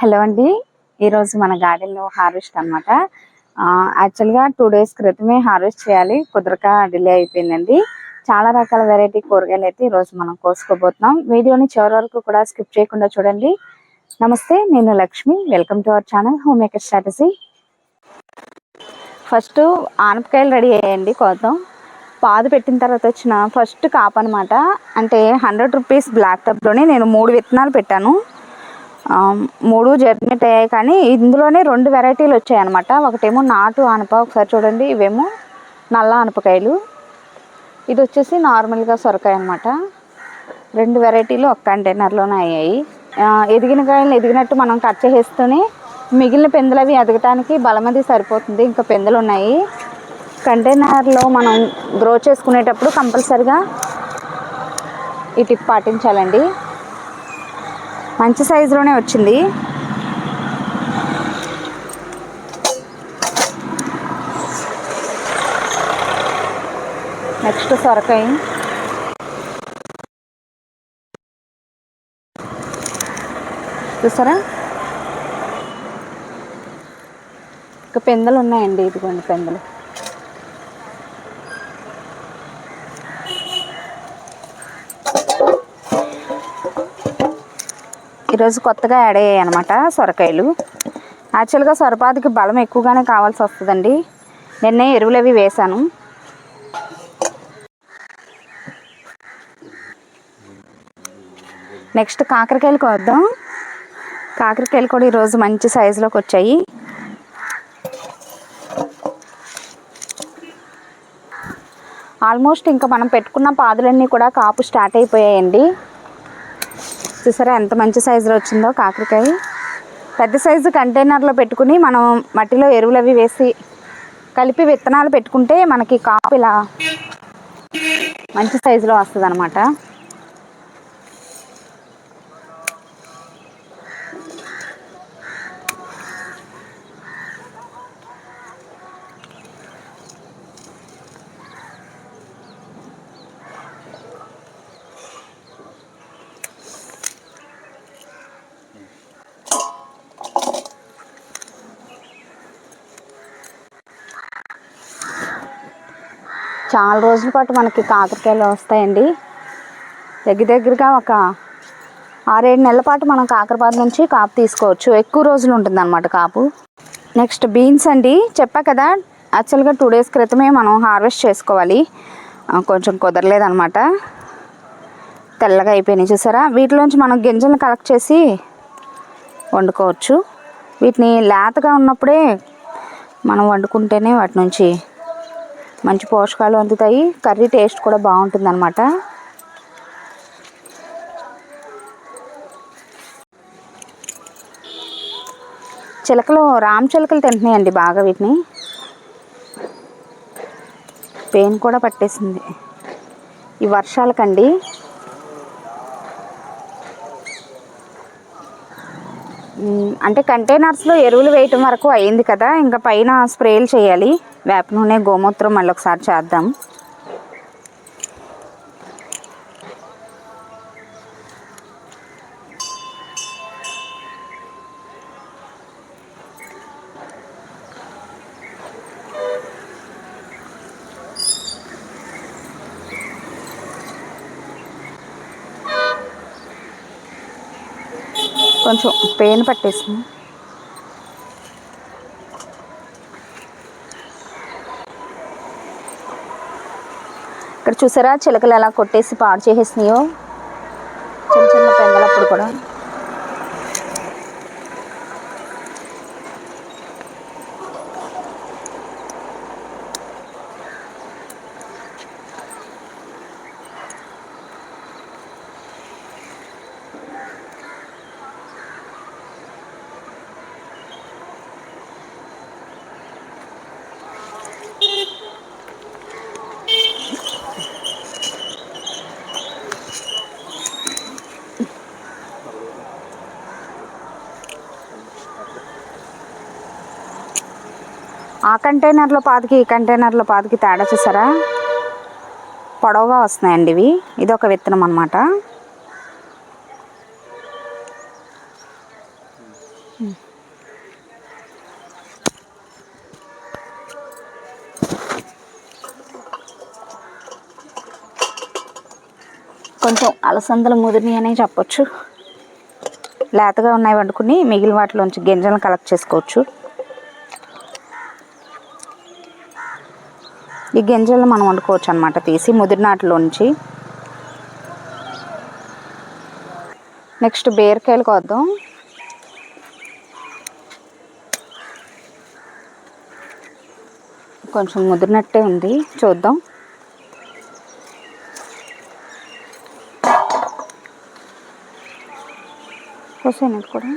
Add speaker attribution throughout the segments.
Speaker 1: Hello అండి. ఈరోజు మన గార్డెన్లో హార్వెస్ట్ అనమాట యాక్చువల్గా టూ డేస్ క్రితమే హార్వెస్ట్ చేయాలి. కుదరక డిలే అయిపోయిందండి. చాలా రకాల వెరైటీ కూరగాయలు అయితే ఈరోజు మనం కోసుకోబోతున్నాం. వీడియోని చివరి వరకు కూడా స్కిప్ చేయకుండా చూడండి. నమస్తే నేను Lakshmi. Welcome to our channel home maker strategy. First ఆనపకాయలు ready అయ్యాయండి కోద్దాం. పాదు పెట్టిన తర్వాత వచ్చిన ఫస్ట్ కాప్ అనమాట అంటే హండ్రెడ్ రూపీస్ బ్లాక్ టబ్లోనే నేను మూడు విత్తనాలు పెట్టాను. మూడు జర్మినేట్ అయ్యాయి కానీ ఇందులోనే రెండు వెరైటీలు వచ్చాయి అనమాట ఒకటేమో నాటు ఆనప ఒకసారి చూడండి. ఇవేమో నల్ల ఆనపకాయలు. ఇది వచ్చేసి నార్మల్గా సొరకాయ అనమాట రెండు వెరైటీలు ఒక కంటైనర్లోనే అయ్యాయి. ఎదిగిన కాయలు ఎదిగినట్టు మనం కట్ చేసేస్తూనే మిగిలిన పెందులు అవి ఎదగటానికి బలమది సరిపోతుంది. ఇంకా పెందులు ఉన్నాయి కంటైనర్లో మనం గ్రో చేసుకునేటప్పుడు కంపల్సరిగా ఈ టిప్ పాటించాలండి. మంచి సైజులోనే వచ్చింది. నెక్స్ట్ సొరకాయ. చూసారా? ఇంకా పెందలు ఉన్నాయండి ఇదిగోండి పెందలు. ఈరోజు కొత్తగా యాడ్ అయ్యాయి అనమాట సొరకాయలు. యాక్చువల్గా సొరపాదికి బలం ఎక్కువగానే కావాల్సి వస్తుందండి. నిన్నే ఎరువులు అవి వేశాను. నెక్స్ట్ కాకరకాయలు కోద్దాం. కాకరకాయలు కూడా ఈరోజు మంచి సైజులోకి వచ్చాయి. ఆల్మోస్ట్ ఇంకా మనం పెట్టుకున్న పాదులన్నీ కూడా కాపు స్టార్ట్ అయిపోయాయండి. చూసారా ఎంత మంచి సైజులో వచ్చిందో కాకరకాయ. పెద్ద సైజు కంటైనర్లో పెట్టుకుని మనం మట్టిలో ఎరువులు అవి వేసి కలిపి విత్తనాలు పెట్టుకుంటే మనకి కాపు ఇలా మంచి సైజులో వస్తుంది అనమాట చాలా రోజుల పాటు మనకి కాకరకాయలు వస్తాయండి. దగ్గర దగ్గరగా ఒక ఆరేడు నెలల పాటు మనం కాకరపాత నుంచి కాపు తీసుకోవచ్చు. ఎక్కువ రోజులు ఉంటుంది అనమాట కాపు. నెక్స్ట్ బీన్స్ అండి. చెప్పా కదా యాక్చువల్గా టూ డేస్ క్రితమే మనం హార్వెస్ట్ చేసుకోవాలి. కొంచెం కుదరలేదనమాట తెల్లగా అయిపోయినాయి చూసారా? వీటిలోంచి మనం గింజలను కలెక్ట్ చేసి వండుకోవచ్చు. వీటిని లేతగా ఉన్నప్పుడే మనం వండుకుంటేనే వాటి నుంచి మంచి పోషకాలు అందుతాయి. కర్రీ టేస్ట్ కూడా బాగుంటుంది అనమాట చిలకలు రామ్ చిలకలు తింటున్నాయండి బాగా వీటిని. పెయిన్ కూడా పట్టేసింది. ఈ వర్షాలకండి. అంటే కంటైనర్స్లో ఎరువులు వేయటం వరకు అయింది కదా ఇంకా పైన స్ప్రేలు చేయాలి. వేప నూనె గోమూత్రం మళ్ళీ ఒకసారి చేద్దాం. కొంచెం పెయిన్ పట్టేసింది. ఇక్కడ చూసారా? చిలకలు ఎలా కొట్టేసి పాడు చేసేసినాయో? చిన్న చిన్న పెంగలప్పుడు కూడా. ఆ కంటైనర్లో పాతికి ఈ కంటైనర్లో పాతికి తేడా చూసారా? పొడవుగా వస్తున్నాయండి ఇవి. ఇది ఒక విత్తనం అనమాట కొంచెం అలసందలు ముదిరిని అనే చెప్పొచ్చు. లేతగా ఉన్నాయి వండుకుని మిగిలిన వాటిలోంచి గింజలను కలెక్ట్ చేసుకోవచ్చు. ఈ గింజలను మనం వండుకోవచ్చు అనమాట తీసి ముదిరినాటిలోంచి. నెక్స్ట్ బీరకాయలు కోద్దాం. కొంచెం ముదిరినట్టే ఉంది. చూద్దాం. కోసేనది కూడా.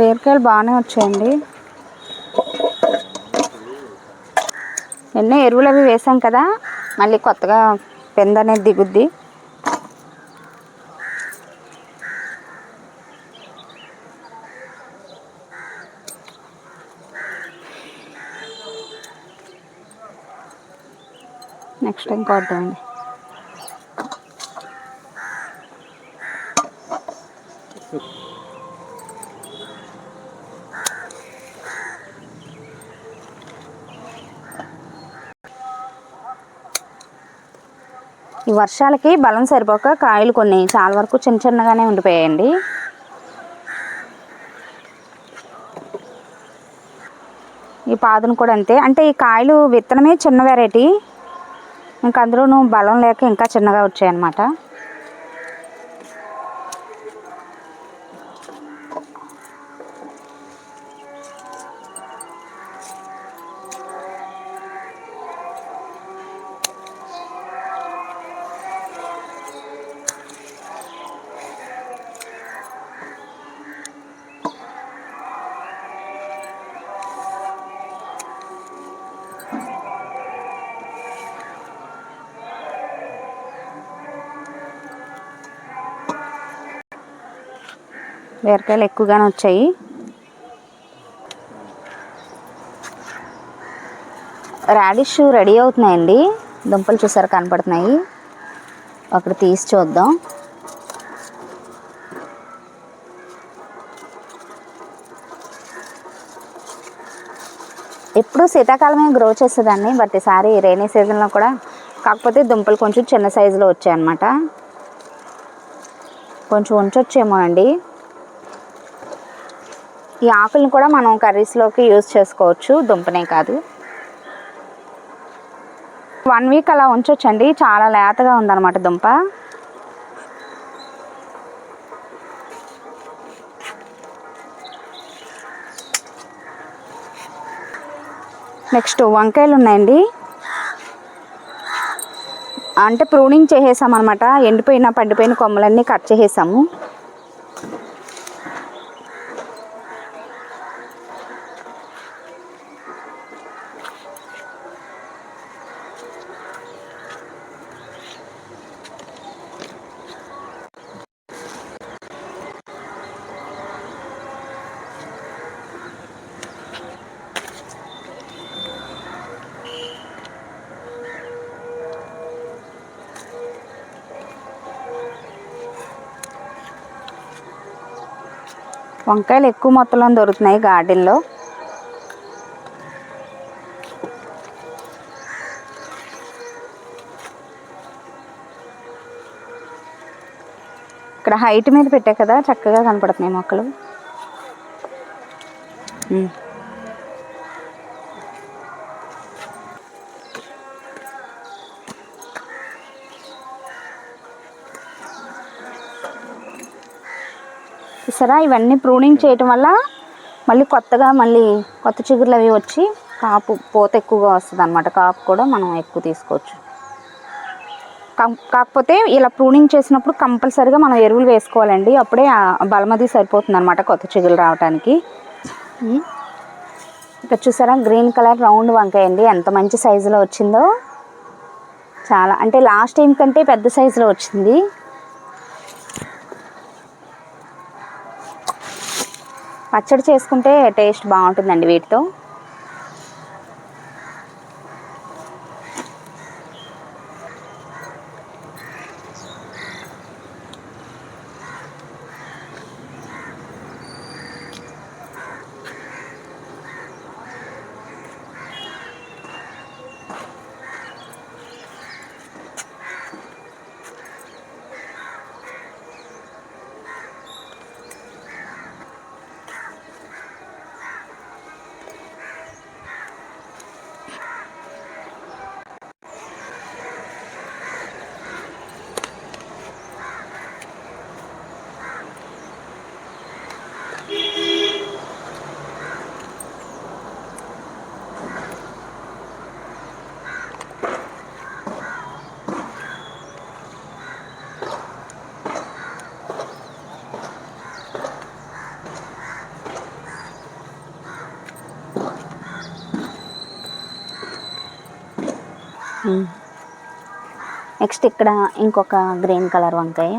Speaker 1: బీరకాయలు బాగానే వచ్చాయండి. ఎన్నో ఎరువులు అవి వేసాం కదా మళ్ళీ కొత్తగా పెంద అనేది దిగుద్ది. నెక్స్ట్ టైం కొద్దామండి ఈ వర్షాలకి బలం సరిపోక కాయలు కొన్ని చాలా వరకు చిన్న చిన్నగానే ఉండిపోయాయండి. ఈ పాదును కూడా అంతే. అంటే ఈ కాయలు విత్తనమే చిన్న వెరైటీ ఇంకా అందులోనూ బలం లేక ఇంకా చిన్నగా వచ్చాయన్నమాట. బీరకాయలు ఎక్కువగానే వచ్చాయి. రాడిష్ రెడీ అవుతున్నాయండి. దుంపలు చూసారు కనపడుతున్నాయి. అక్కడ తీసి చూద్దాం. ఎప్పుడు శీతాకాలమే గ్రో చేసేదాన్ని బట్ ఈసారి రైనీ సీజన్లో కూడా. కాకపోతే దుంపలు కొంచెం చిన్న సైజులో వచ్చాయన్నమాట. కొంచెం ఉంచొచ్చేమో అండి ఈ ఆకులను కూడా మనం కర్రీస్లోకి యూజ్ చేసుకోవచ్చు. దుంపనే కాదు. వన్ వీక్ అలా ఉంచొచ్చండి. చాలా లేతగా ఉందన్నమాట దుంప. నెక్స్ట్ వంకాయలు ఉన్నాయండి. అంటే ప్రూనింగ్ చేసేసాం అనమాట ఎండిపోయిన పండిపోయిన కొమ్మలన్నీ కట్ చేసేసాము. వంకాయలు ఎక్కువ మొత్తంలో దొరుకుతున్నాయి గార్డెన్లో. ఇక్కడ హైట్ మీద పెట్టా కదా చక్కగా కనపడుతున్నాయి మొక్కలు. చూసారా ఇవన్నీ ప్రూనింగ్ చేయటం వల్ల మళ్ళీ కొత్తగా మళ్ళీ కొత్త చిగుర్లు అవి వచ్చి కాపు పూత ఎక్కువగా వస్తుంది అనమాట కాపు కూడా మనం ఎక్కువ తీసుకోవచ్చు. కాకపోతే ఇలా ప్రూనింగ్ చేసినప్పుడు కంపల్సరీగా మనం ఎరువులు వేసుకోవాలండి. అప్పుడే బలమది సరిపోతుంది అనమాట కొత్త చిగురు రావడానికి ఇక్కడ చూసారా? గ్రీన్ కలర్ రౌండ్ వంకాయ అండి. ఎంత మంచి సైజులో వచ్చిందో. చాలా అంటే లాస్ట్ టైం కంటే పెద్ద సైజులో వచ్చింది. పచ్చడి చేసుకుంటే టేస్ట్ బాగుంటుందండి వీటితో. నెక్స్ట్ ఇక్కడ ఇంకొక గ్రీన్ కలర్ వంకాయ.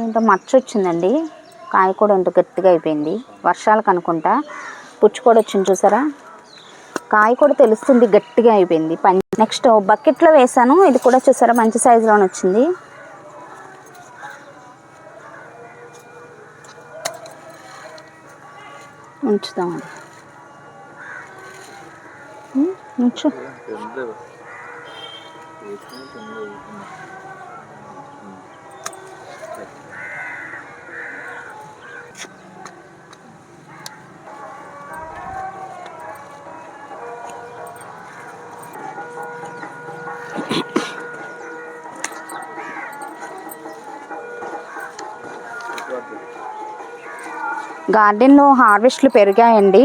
Speaker 1: ఏంటో మచ్చ వచ్చిందండి కాయ కూడా ఎంతో గట్టిగా అయిపోయింది. వర్షాలకు అనుకుంటా పుచ్చు కూడా వచ్చింది చూసారా? కాయ కూడా తెలుస్తుంది గట్టిగా అయిపోయింది. పం నెక్స్ట్ బకెట్లో వేసాను. ఇది కూడా చూసారా? మంచి సైజులోనే వచ్చింది. ఉంచుతామండి ఉమ్, గార్డెన్లో హార్వెస్ట్లు పెరిగాయండి.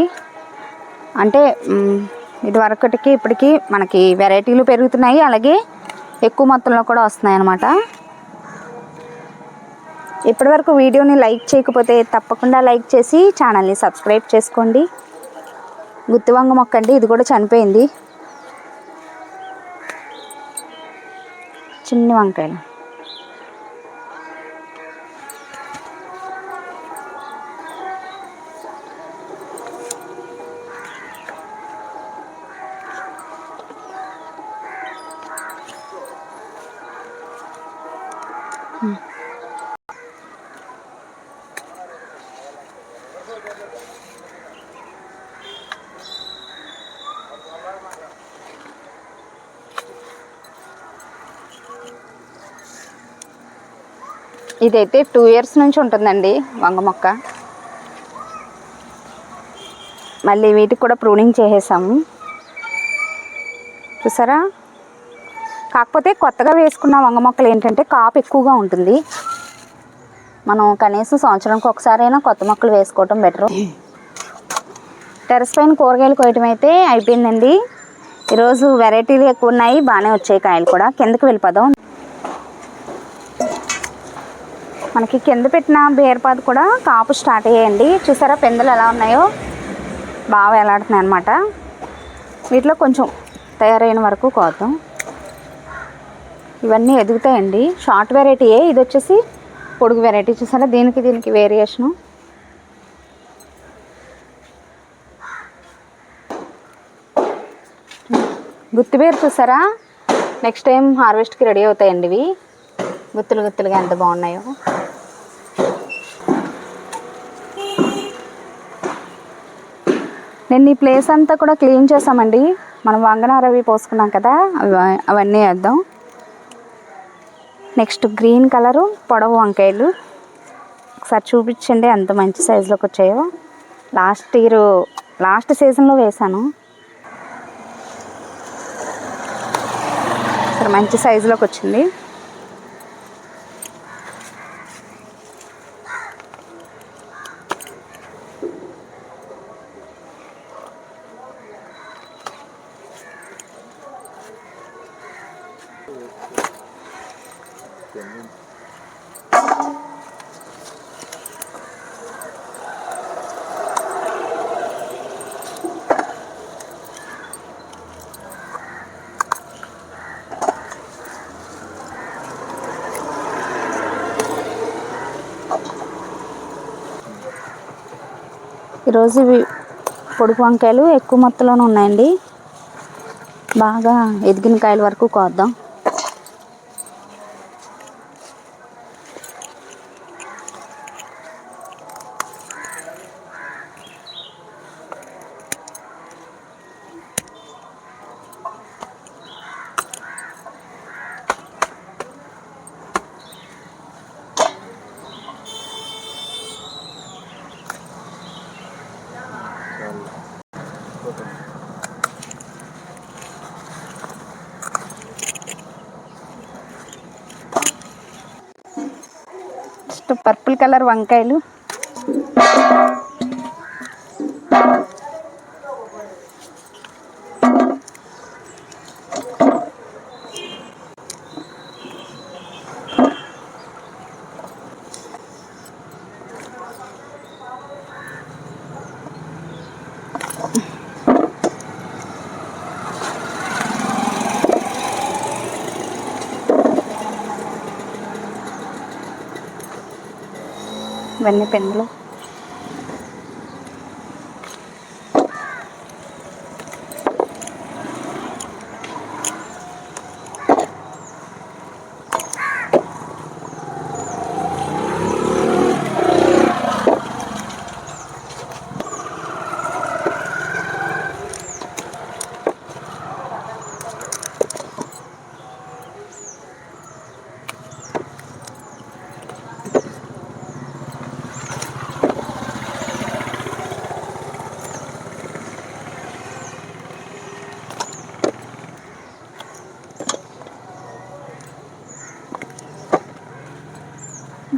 Speaker 1: అంటే ఇదివరకటికి ఇప్పటికి మనకి వెరైటీలు పెరుగుతున్నాయి. అలాగే ఎక్కువ మొత్తంలో కూడా వస్తున్నాయి అన్నమాట ఇప్పటివరకు వీడియోని లైక్ చేయకపోతే తప్పకుండా లైక్ చేసి ఛానల్ని సబ్స్క్రైబ్ చేసుకోండి. గుత్తివంగ మొక్క అండి ఇది కూడా చనిపోయింది. చిన్ని వంకాయలు. ఇదైతే టూ ఇయర్స్ నుంచి ఉంటుందండి వంగ మొక్క. మళ్ళీ వీటికి కూడా ప్రూనింగ్ చేసేసాము. చూసారా? కాకపోతే కొత్తగా వేసుకున్న వంగ మొక్కలు ఏంటంటే కాపు ఎక్కువగా ఉంటుంది. మనం కనీసం సంవత్సరానికి ఒకసారైనా కొత్త మొక్కలు వేసుకోవటం బెటరు టెరస్ పైన కూరగాయలు కోయటం అయితే అయిపోయిందండి. ఈరోజు వెరైటీలు ఎక్కువ ఉన్నాయి బాగానే వచ్చాయి కాయలు కూడా. కిందకి వెళ్ళిపోదాం. మనకి కింద పెట్టిన బీరపాదు కూడా కాపు స్టార్ట్ అయ్యాయండి. చూసారా పెందలు ఎలా ఉన్నాయో? బాగా వేలాడుతున్నాయి అనమాట వీటిలో కొంచెం తయారైన వరకు కోద్దాం. ఇవన్నీ ఎదుగుతాయండి. షార్ట్ వెరైటీయే ఇది వచ్చేసి పొడుగు వెరైటీ చూసారా? దీనికి దీనికి వేరియేషను గుత్తిబీర చూసారా? నెక్స్ట్ టైం హార్వెస్ట్కి రెడీ అవుతాయండి ఇవి. గుత్తులు గుత్తులుగా ఎంత బాగున్నాయో. నేను ఈ ప్లేస్ అంతా కూడా క్లీన్ చేసామండి మనం వంగనారవి పోసుకున్నాం కదా అవన్నీ వేద్దాం. నెక్స్ట్ గ్రీన్ కలరు పొడవు వంకాయలు. ఒకసారి చూపించండి ఎంత మంచి సైజులోకి వచ్చాయో. లాస్ట్ ఇయర్ లాస్ట్ సీజన్లో వేసాను సరే మంచి సైజులోకి వచ్చింది. ఈరోజు ఇవి పొడుపు వంకాయలు ఎక్కువ మొత్తంలోనే ఉన్నాయండి. బాగా ఎదిగిన కాయల వరకు కోద్దాం. నెక్స్ట్ పర్పుల్ కలర్ వంకాయలు Thank you. วันนี้เป็นลูก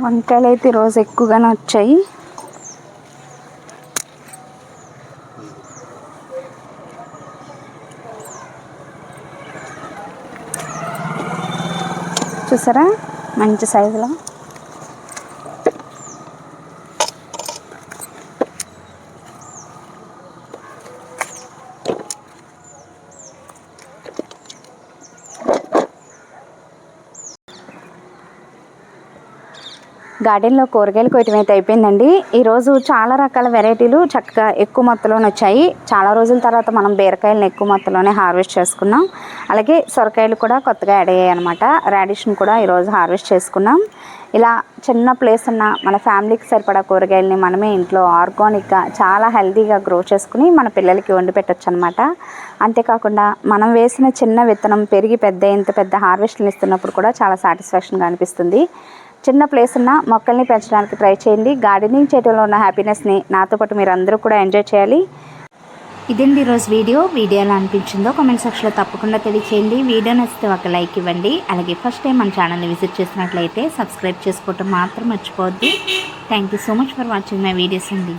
Speaker 1: వంకాయలు అయితే ఈరోజు ఎక్కువగానే వచ్చాయి. చూసారా? మంచి సైజులో? గార్డెన్లో కూరగాయలు కొయ్యటం అయితే అయిపోయిందండి. ఈరోజు చాలా రకాల వెరైటీలు చక్కగా ఎక్కువ మొత్తంలోనే వచ్చాయి. చాలా రోజుల తర్వాత మనం బీరకాయలను ఎక్కువ మొత్తంలోనే హార్వెస్ట్ చేసుకున్నాం. అలాగే సొరకాయలు కూడా కొత్తగా యాడ్ అయ్యాయి అనమాట రాడిష్ని కూడా ఈరోజు హార్వెస్ట్ చేసుకున్నాం. ఇలా చిన్న ప్లేస్ ఉన్న మన ఫ్యామిలీకి సరిపడా కూరగాయలని మనమే ఇంట్లో ఆర్గానిక్గా చాలా హెల్తీగా గ్రో చేసుకుని మన పిల్లలకి వండి పెట్టచ్చు అనమాట అంతేకాకుండా మనం వేసిన చిన్న విత్తనం పెరిగి పెద్ద ఇంత పెద్ద హార్వెస్ట్లు ఇస్తున్నప్పుడు కూడా చాలా సాటిస్ఫాక్షన్గా అనిపిస్తుంది. చిన్న ప్లేస్ ఉన్న మొక్కల్ని పెంచడానికి ట్రై చేయండి. గార్డెనింగ్ చేయడంలో ఉన్న హ్యాపీనెస్ని నాతో పాటు మీరు అందరూ కూడా ఎంజాయ్ చేయాలి.
Speaker 2: ఇదండి ఈరోజు వీడియో. వీడియో ఎలా అనిపించిందో కామెంట్ సెక్షన్లో తప్పకుండా తెలియచేయండి. వీడియో నచ్చితే ఒక లైక్ ఇవ్వండి. అలాగే ఫస్ట్ టైం మన ఛానల్ని విజిట్ చేసినట్లయితే సబ్స్క్రైబ్ చేసుకోవటం మాత్రం మర్చిపోవద్దు. Thank you so much for watching my videos అండి.